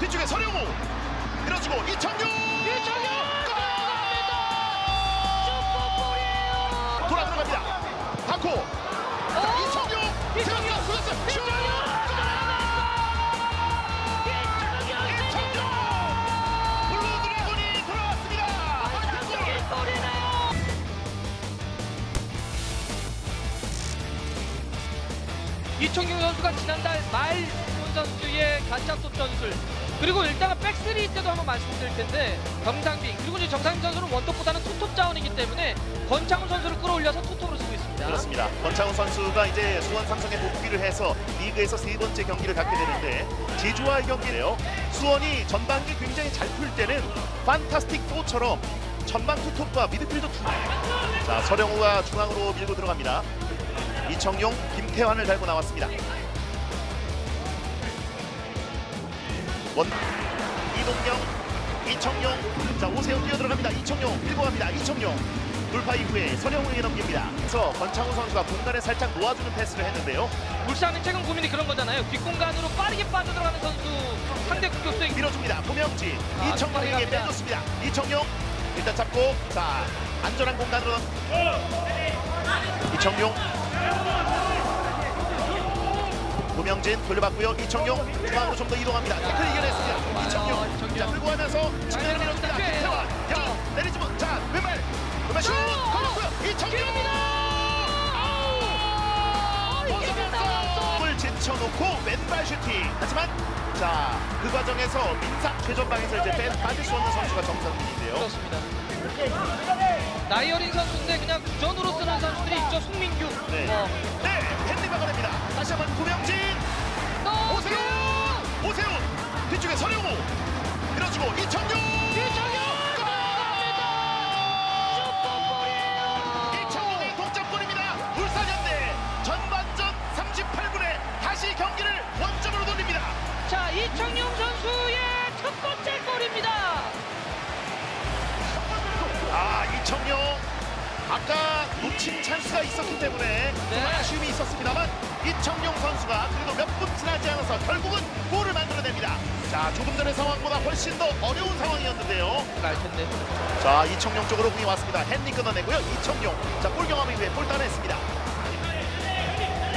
뒤쪽에 서령우 밀어주고 이청용 이청용 슈퍼볼이에요. 돌아 들어갑니다. 어? 이청용 이청용! 들어갔어 슛 이청용 선수가 지난달 말 선수의 가짜톱 전술 그리고 일단은 백스리 때도 한번 말씀드릴 텐데 정상빈 그리고 이제 정상빈 선수는 원톱보다는 투톱 자원이기 때문에 권창훈 선수를 끌어올려서 투톱으로 쓰고 있습니다. 그렇습니다. 권창훈 선수가 이제 수원 삼성에 복귀를 해서 리그에서 세 번째 경기를 갖게 되는데 제주와의 경기네요. 수원이 전반기 굉장히 잘 풀 때는 판타스틱 4처럼 전방 투톱과 미드필더 투. 자 서령우가 중앙으로 밀고 들어갑니다. 이청용, 김태환을 달고 나왔습니다. 원 이동경, 이청용, 자 오세훈 뛰어 들어갑니다. 이청용 밀고 갑니다. 이청용 돌파 이후에 서령우에게 넘깁니다. 그래서 권창훈 선수가 공간에 살짝 놓아주는 패스를 했는데요. 울산의 최근 고민이 그런 거잖아요. 뒷공간으로 빠르게 빠져들어가는 선수 상대 공격수에게 밀어줍니다. 고명지 아, 이청용에게. 빼줬습니다. 이청용 일단 잡고 자 안전한 공간으로 이청용 고명진 돌려받고요. 이청용 중앙으로 좀 더 이동합니다. 태클 이겨냈습니다. 이청용 아. 자 끌고 가면서 측면을 밀어줍니다. 꽤. 김태환 야 내리지만 자 왼발 왼발 슛 걸렸고요. 이청용 을 제쳐놓고 왼발 슈팅 하지만 자 그 과정에서 민상 최전방에서 이제 빼 빠질 수 없는 선수가 정상빈인데요 그렇습니다. 나이어린 선수인데 그냥 구전으로 쓰는 선수들이 있죠. 송민규. 네. 어. 네 헨리 막아냅니다 다시 한번 구명진 또 오세훈 오세훈 뒤쪽에 서령우 밀어주고 이청용 슈퍼볼이에요. 놓친 찬스가 있었기 때문에 좀 네. 아쉬움이 있었습니다만 이청용 선수가 그래도 몇 분 지나지 않아서 결국은 골을 만들어냅니다. 자 조금 전의 상황보다 훨씬 더 어려운 상황이었는데요. 알 텐데. 자 이청용 쪽으로 공이 왔습니다. 헨리 끊어내고요. 이청용 자골 경험 이후에 골 따냈습니다.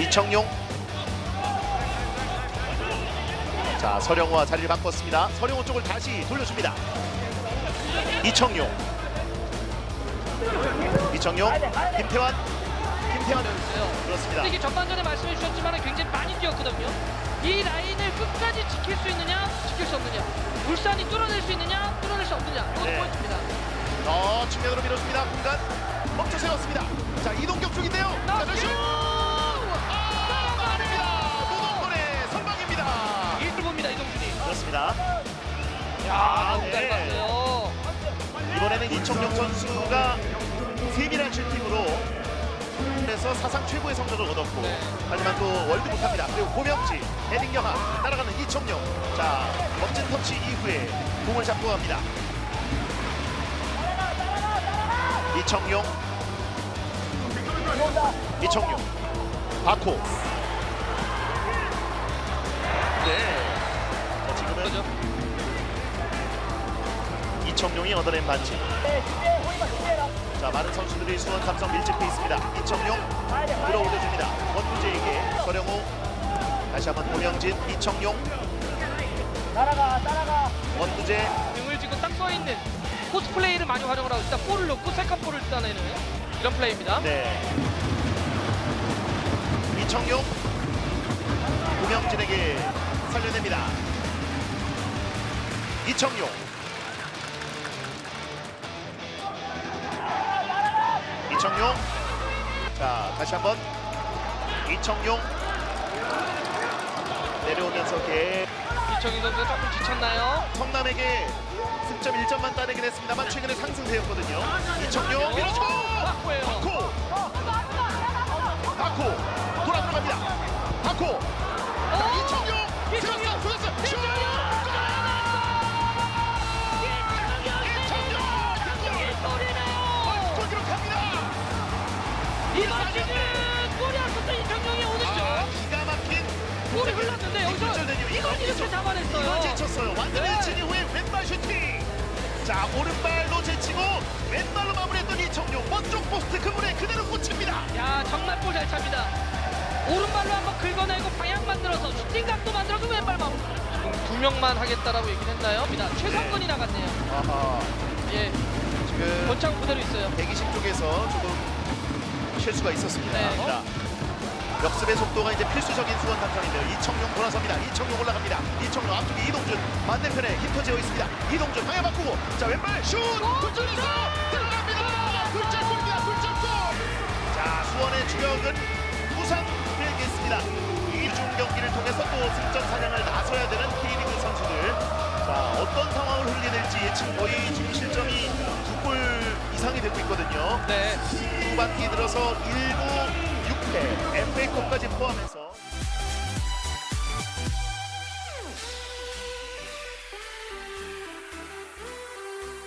이청용 자 서령우와 자리를 바꿨습니다. 서령우 쪽을 다시 돌려줍니다. 이청용 이청용 김태환 김태환 그렇습니다. 이게 전반전에 말씀해 주셨지만 굉장히 많이 뛰었거든요. 이 라인을 끝까지 지킬 수 있느냐, 지킬 수 없느냐. 울산이 뚫어낼 수 있느냐, 뚫어낼 수 없느냐. 이것도 네. 포인트입니다. 어 측면으로 밀어줍니다. 공간 멈춰 세웠습니다. 자 이동격 쪽인데요. 자 나이스! 슛! 아 아닙니다. 노동건의 선방입니다. 일을 봅니다, 이동준이. 그렇습니다. 야, 너무 네. 잘 봤어요. 이번에는 이청용 선수가 그래서 사상 최고의 성적을 얻었고 네. 하지만 또 월드 못합니다. 그리고 고명지 헤딩 영화 따라가는 이청용 자 멋진 터치 이후에 공을 잡고 갑니다. 이청용 이청용 바코 네 자, 지금은? 이청용이 얻어낸 반칙. 자 많은 선수들이 수원 삼성 밀집해 있습니다. 이청용 들어 올려줍니다. 원두재에게 서령우 다시 한번 고명진 이청용 따라가 따라가 원두재 등을 지고 딱서 있는 코스플레이를 많이 활용을 하고 일단 볼을 넣고 세컨 볼을 따내는 이런 플레이입니다. 네 이청용 고명진에게 살려냅니다. 이청용 이청용. 자 다시 한번 이청용. 내려오면서 개 이청용 선수가 조금 지쳤나요? 성남에게 승점 1점만 따내긴 했습니다만 최근에 상승세였거든요. 이청용 밀어주고. 바코 바코 돌아 들어갑니다. 바코 자, 이청용! 들었어 들었어 오늘죠. 아, 기가 막힌 골이 흘렀는데 여기서 굴절되죠. 이걸 이렇게 잡아냈어요. 이걸 제쳤어요. 완전 자 오른발로 제치고 왼발로 마무리했던 이청용 먼쪽 포스트 그물에 그대로 꽂힙니다. 야 정말 볼 잘 찹니다. 오른발로 한번 긁어내고 방향 만들어서 슈팅 각도 만들어서 왼발 마무리. 지금 두 명만 하겠다라고 얘기를 했나요? 입니다. 최성근이 나갔네요. 아하 예, 지금 권창 그대로 있어요. 120 쪽에서 조금 실수가 있었습니다. 네. 자, 역습의 속도가 이제 필수적인 수원 삼성인데요. 이청용 돌아섭니다. 이청용 올라갑니다. 이청용 앞쪽에 이동준 반대편에 힙터지어 있습니다. 이동준 방향 바꾸고 자 왼발 슛! 굴절에서 들어갑니다. 굴절골입니다. 굴절골! 자 수원의 주력은 부상 되겠습니다. 이중 경기를 통해서 또 승점 사냥을 나서야 되는 K리그 선수들. 자 어떤 상황을 흐르게 될지 지금 거의 지금 실점이 두 골 이상이 되고 있거든요. 네. 후반기 들어서 1 부 6패 FA컵까지 포함해서